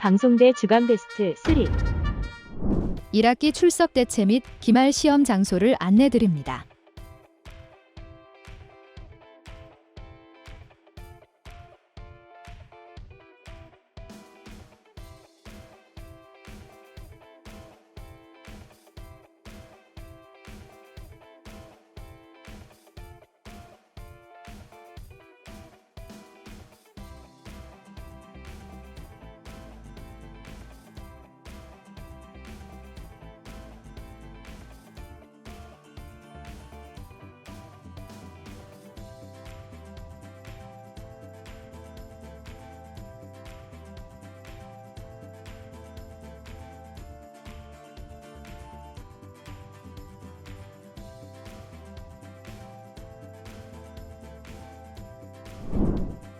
방송대 주간 베스트 3. 1학기 출석 대체 및 기말 시험 장소를 안내 드립니다.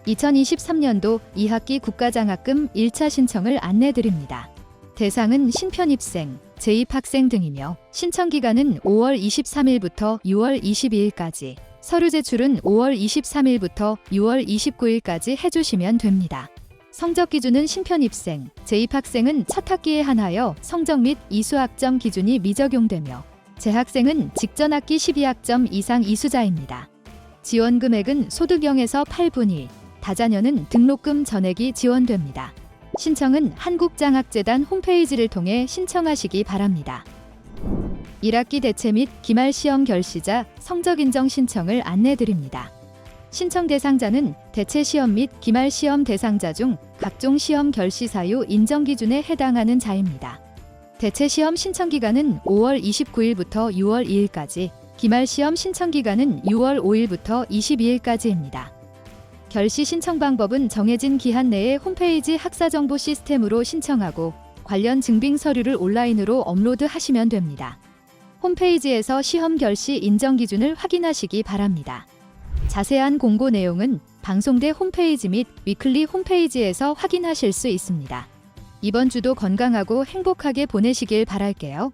(2023년도) 2학기 국가장학금 1차 신청을 안내 드립니다. 대상은 신편입생, 재입학생 등이며 신청 기간은 5월 23일부터 6월 22일까지, 서류 제출은 5월 23일부터 6월 29일까지 해주시면 됩니다. 성적 기준은 신편입생, 재입학생은 첫 학기에 한하여 성적 및 이수학점 기준이 미적용되며 재학생은 직전 학기 12학점 이상 이수자입니다. 지원 금액은 소득 0에서 8분위, 다자녀는 등록금 전액이 지원됩니다. 신청은 한국장학재단 홈페이지를 통해 신청하시기 바랍니다. 1학기 대체 및 기말 시험 결시자 성적 인정 신청을 안내 드립니다. 신청 대상자는 대체 시험 및 기말 시험 대상자 중 각종 시험 결시 사유 인정 기준에 해당하는 자입니다. 대체 시험 신청 기간은 5월 29일부터 6월 2일까지, 기말 시험 신청 기간은 6월 5일부터 22일까지입니다. 결시 신청 방법은 정해진 기한 내에 홈페이지 학사 정보 시스템으로 신청하고 관련 증빙 서류를 온라인으로 업로드 하시면 됩니다. 홈페이지에서 시험 결시 인정 기준을 확인하시기 바랍니다. 자세한 공고 내용은 방송대 홈페이지 및 위클리 홈페이지에서 확인하실 수 있습니다. 이번 주도 건강하고 행복하게 보내시길 바랄게요.